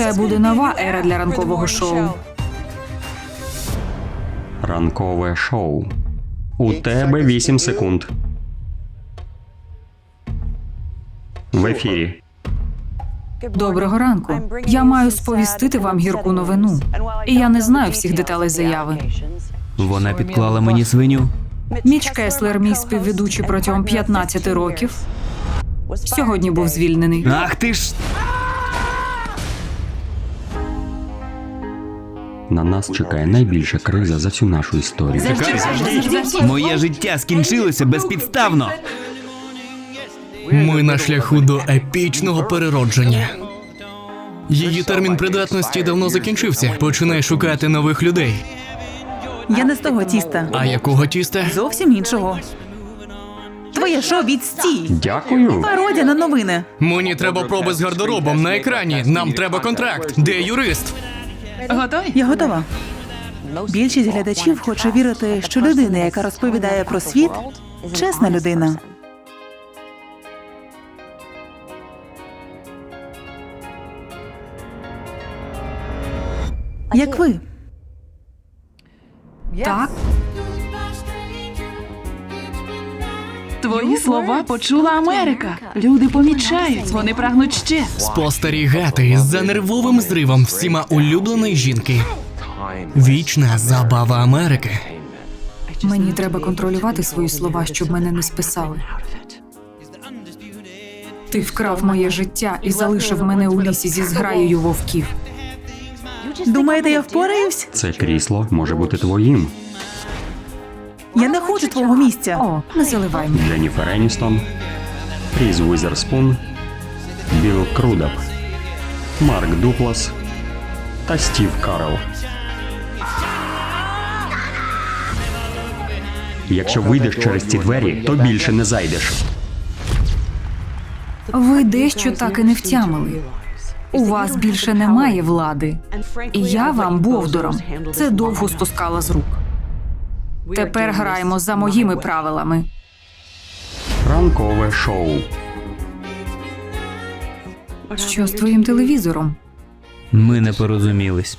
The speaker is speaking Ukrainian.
Це буде нова ера для ранкового шоу. Ранкове шоу. У тебе 8 секунд. В ефірі. Доброго ранку. Я маю сповістити вам гірку новину. І я не знаю всіх деталей заяви. Вона підклала мені свиню. Міч Кеслер, мій співведучий протягом 15 років, сьогодні був звільнений. Ах ти ж! На нас чекає найбільша криза за всю нашу історію. Моє життя скінчилося безпідставно. Ми на шляху до епічного переродження. Її термін придатності давно закінчився. Починай шукати нових людей. Я не з того тіста, А якого тіста? зовсім іншого. Твоє шоу відстій. Дякую. Пародія на новини. Мені треба проби з гардеробом на екрані. Нам треба контракт. Де юрист? Я готова. Більшість глядачів хоче вірити, що людина, яка розповідає про світ, чесна людина. Як ви? Так, Твої слова почула Америка. Люди помічають, вони прагнуть ще. Спостерігати за нервовим зривом всіма улюбленої жінки. Вічна забава Америки. мені треба контролювати свої слова, щоб мене не списали. Ти вкрав моє життя і залишив мене у лісі зі зграєю вовків. Думаєте, я впораюсь? Це крісло може бути твоїм. Я не хочу твого місця. О, не заливай мене. Дженніфер Еністон, Різ Уізерспун, Білл Крудап, Марк Дуплас та Стів Карл. Якщо вийдеш через ці двері, то більше не зайдеш. Ви дещо так і не втямили. У вас більше немає влади. І я вам, Бовдором, це довго спускала з рук. Тепер граємо за моїми правилами. Ранкове шоу. Що з твоїм телевізором? Ми не порозумілись.